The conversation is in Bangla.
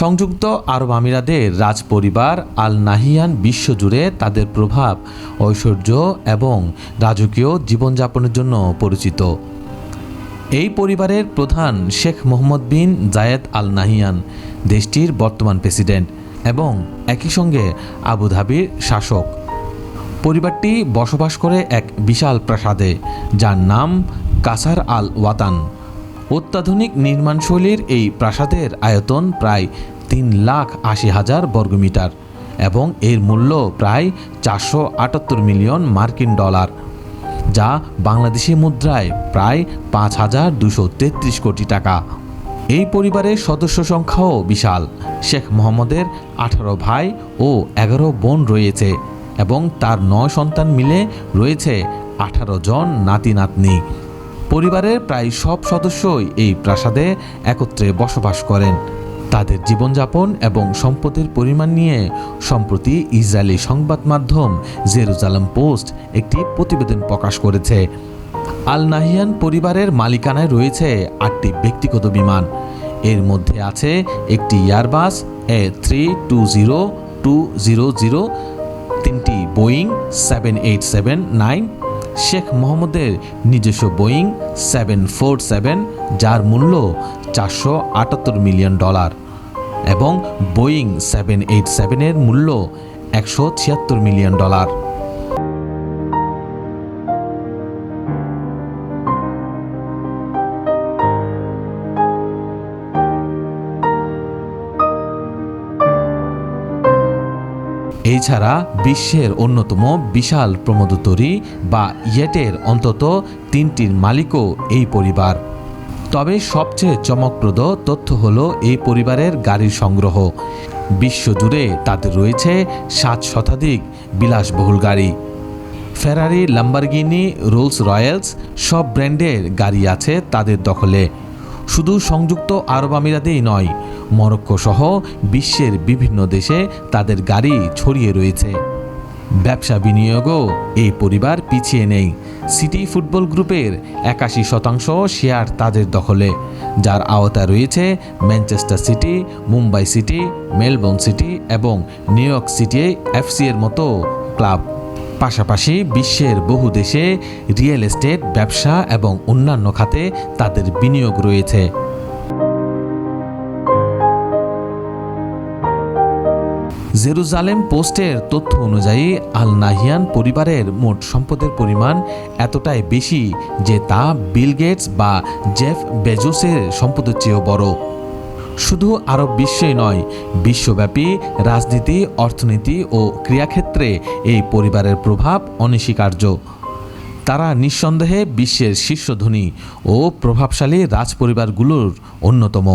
সংযুক্ত আরব আমিরাদের রাজ পরিবার আল নাহিয়ান বিশ্বজুড়ে তাদের প্রভাব, ঐশ্বর্য এবং রাজকীয় জীবনযাপনের জন্য পরিচিত। এই পরিবারের প্রধান শেখ মোহাম্মদ বিন জায়েদ আল নাহিয়ান দেশটির বর্তমান প্রেসিডেন্ট এবং একই সঙ্গে আবুধাবির শাসক। পরিবারটি বসবাস করে এক বিশাল প্রাসাদে, যার নাম কাসার আল ওয়াতান অত্যাধুনিক নির্মাণশৈলীর এই প্রাসাদের আয়তন প্রায় তিন লাখ আশি হাজার বর্গমিটার এবং এর মূল্য প্রায় চারশো আটাত্তর মিলিয়ন মার্কিন ডলার, যা বাংলাদেশি মুদ্রায় প্রায় পাঁচ হাজার দুশো তেত্রিশ কোটি টাকা। এই পরিবারের সদস্য সংখ্যাও বিশাল। শেখ মোহাম্মদের আঠারো ভাই ও এগারো বোন রয়েছে এবং তার নয় সন্তান মিলে রয়েছে আঠারো জন নাতি নাতনি পরিবারের প্রায় সব সদস্যই এই প্রাসাদে একত্রে বসবাস করেন। তাদের জীবনযাপন এবং সম্পদের পরিমাণ নিয়ে সম্প্রতি ইসরায়েলি সংবাদ মাধ্যম জেরুজালেম পোস্ট একটি প্রতিবেদন প্রকাশ করেছে। আল নাহিয়ান পরিবারের মালিকানায় রয়েছে আটটি ব্যক্তিগত বিমান। এর মধ্যে আছে একটি Airbus A three two zero two zero zero তিনটি Boeing seven eight seven nine Sheikh মোহাম্মদের নিজস্ব বোয়িং সেভেন ফোর সেভেন, যার মূল্য চারশো আটাত্তর মিলিয়ন ডলার এবং বোয়িং সেভেন এইট সেভেনের মূল্য একশো ছিয়াত্তর মিলিয়ন ডলার। এছাড়া বিশ্বের অন্যতম বিশাল প্রমোদতরী বা ইয়েটের অন্তত তিনটির মালিকও এই পরিবার। তবে সবচেয়ে চমকপ্রদ তথ্য হলো এই পরিবারের গাড়ির সংগ্রহ। বিশ্বজুড়ে তাদের রয়েছে সাত শতাধিক বিলাসবহুল গাড়ি। ফেরারি লাম্বারগিনি রোলস রয়্যালস সব ব্র্যান্ডের গাড়ি আছে তাদের দখলে। শুধু সংযুক্ত আরব আমিরাতেই নয়, মরক্কো সহ বিশ্বের বিভিন্ন দেশে তাদের গাড়ি ছড়িয়ে রয়েছে। ব্যবসা বিনিয়োগও এই পরিবার পিছিয়ে নেই। সিটি ফুটবল গ্রুপের একাশি শতাংশ শেয়ার তাদের দখলে, যার আওতায় রয়েছে Manchester City, Mumbai City, Melbourne City এবং নিউ ইয়র্ক সিটি এফসি এর মতো ক্লাব। পাশাপাশি বিশ্বের বহু দেশে রিয়েল এস্টেট, ব্যবসা এবং অন্যান্য খাতে তাদের বিনিয়োগ রয়েছে। জেরুজালেম পোস্টের তথ্য অনুযায়ী, আল নাহিয়ান পরিবারের মোট সম্পদের পরিমাণ এতটাই বেশি যে তা বিল গেটস বা জেফ বেজোসের সম্পদের চেয়েও বড়। শুধু আরব বিশ্বেই নয়, বিশ্বব্যাপী রাজনীতি, অর্থনীতি ও ক্রিয়াক্ষেত্রে এই পরিবারের প্রভাব অনস্বীকার্য। তারা নিঃসন্দেহে বিশ্বের শীর্ষধ্বনি ও প্রভাবশালী রাজপরিবারগুলোর অন্যতম।